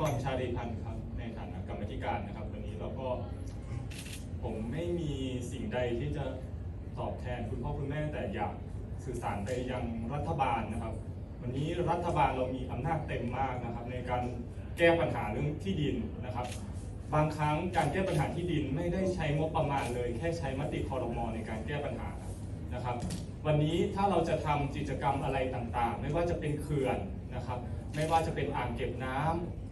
กรชาลีพันธ์ครับ ในฐานะกรรมธิการนะครับ วันนี้แล้วก็ผมไม่มีสิ่งใดที่จะตอบแทนคุณพ่อคุณแม่แต่อยากสื่อสารไปยังรัฐบาลนะครับ วันนี้รัฐบาลเรามีอำนาจเต็มมากนะครับ ในการแก้ปัญหาเรื่องที่ดินนะครับ บางครั้งการแก้ปัญหาที่ดินไม่ได้ใช้งบประมาณเลย แค่ใช้มติคอรมอในการแก้ปัญหานะครับ วันนี้ถ้าเราจะทำกิจกรรมอะไรต่างๆ ไม่ว่าจะเป็นเขื่อนนะครับ ไม่ว่าจะเป็นอ่างเก็บน้ำนะครับ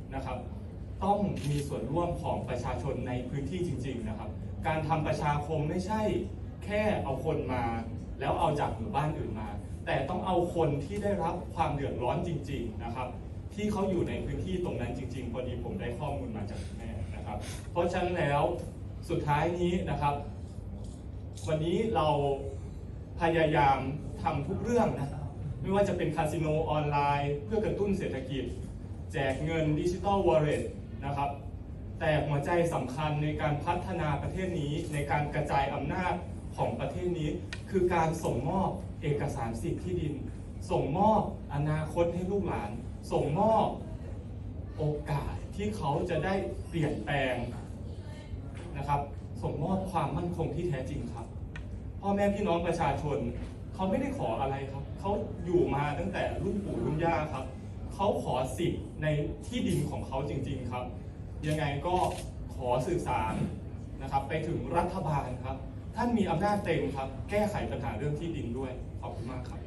ต้องมีส่วนร่วมของประชาชนในพื้นที่จริง ๆนะครับ การทำประชาคมไม่ใช่แค่เอาคนมา แล้วเอาจากหมู่บ้านอื่นมา แต่ต้องเอาคนที่ได้รับความเดือดร้อนจริง ๆนะครับ ที่เขาอยู่ในพื้นที่ตรงนั้นจริง ๆ พอดีผมได้ข้อมูลมาจากแม่นะครับ เพราะฉะนั้นแล้วสุดท้ายนี้นะครับ วันนี้เราพยายามทำทุกเรื่องนะครับไม่ว่าจะเป็นคาสิโนออนไลน์ เพื่อกระตุ้นเศรษฐกิจ แจกเงินดิจิ t a ลวอลเล็ต นะครับ แต่หัวใจสำคัญในการพัฒนาประเทศนี้ในการกระจายอำนาจของประเทศนี้ คือการส่งมอบเอกสารสิทธิ์ที่ดิน ส่งมอบอนาคตให้ลูกหลาน ส่งมอบโอกาสที่เขาจะได้เปลี่ยนแปลงนะครับ ส่งมอบความมั่นคงที่แท้จริงครับพ่อแม่พี่น้องประชาชน เขาไม่ได้ขออะไรครับ เขาอยู่มาตั้งแต่รุ่นปู่รุ่นย่าครับ เขาขอสิทธิ์ในที่ดินของเขาจริง ๆครับ ยังไงก็ขอสื่อสารนะครับ ไปถึงรัฐบาลครับ ท่านมีอำนาจเต็มครับ แก้ไขปัญหาเรื่องที่ดินด้วย ขอบคุณมากครับ